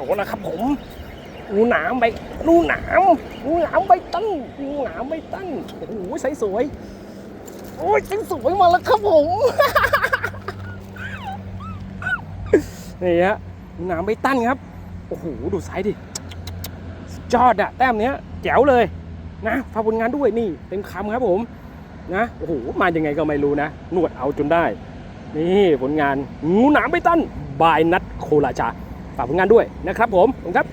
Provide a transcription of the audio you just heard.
เอาละครับผมงูหนามใบงูหนามงูหนามใบตั้นงูหนามใบตั้นโอ้โหใสสวยโอ้ยใสสวยมาแล้วครับผมนี่ฮะงูหนามใบตั้นครับโอ้โหดูไซส์ดิสุดยอดอะแต้มเนี้ยแจ๋วเลยนะฝากผลงานด้วยนี่เต็มคำครับผมนะโอ้โหมายังไงก็ไม่รู้นะนวดเอาจนได้ นี่ผลงานงูหนามไบตั้นบายนัดโคราชา ฝากผลงานด้วยนะครับผมขอบคุณครับ